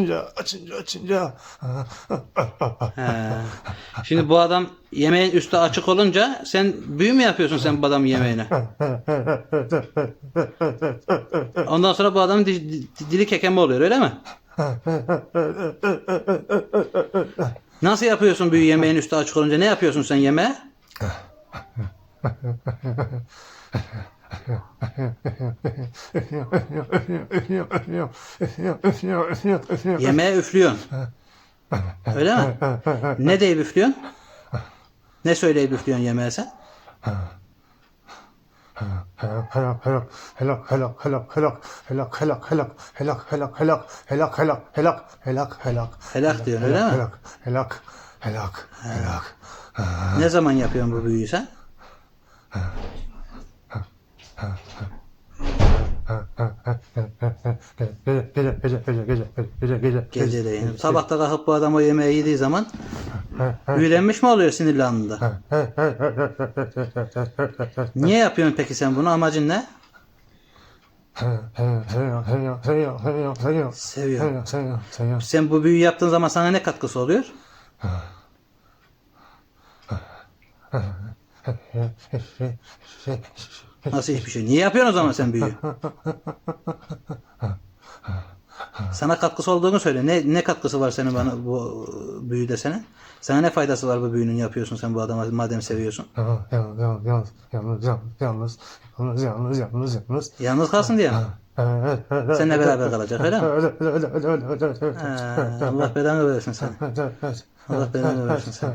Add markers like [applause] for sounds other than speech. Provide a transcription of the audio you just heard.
açınca açınca açınca He. Şimdi bu adam yemeğin üstü açık olunca sen büyü mü yapıyorsun sen bu adamın yemeğine? Ondan sonra bu adamın di- di- dili kekeme oluyor öyle mi? Nasıl yapıyorsun büyü yemeğin üstü açık olunca? Ne yapıyorsun sen yemeğe? Yemeğe üflüyorsun. Öyle mi? Ne deyip üflüyorsun? Ne söyleyip üflüyorsun yemeğe sen? helak helak helak helak helak helak helak helak helak helak helak helak helak helak helak helak helak Helak diyorsun öyle mi? helak helak helak helak Ne zaman yapıyorsun bu büyüyü sen? Gece gece gece gece gece gece gece Geceleyin. Sabahta kalkıp bu adam o yemeği yediği zaman büyülenmiş mi oluyor sinirli anında? Niye yapıyorsun peki sen bunu? Amacın ne? Seviyorum. Sen bu büyüyü yaptığın zaman sana ne katkısı oluyor? [laughs] Nasıl hiçbir şey? Niye yapıyorsun o zaman sen büyüyü? Sana katkısı olduğunu söyle. Ne ne katkısı var senin bana bu büyüde senin? Sana ne faydası var bu büyünün yapıyorsun sen bu adama madem seviyorsun? Yalnız yalnız yalnız yalnız yalnız yalnız yalnız yalnız Yalnız kalsın diye mi? Seninle beraber kalacak öyle mi? Ha, Allah belanı versin sen. Allah belanı versin sen.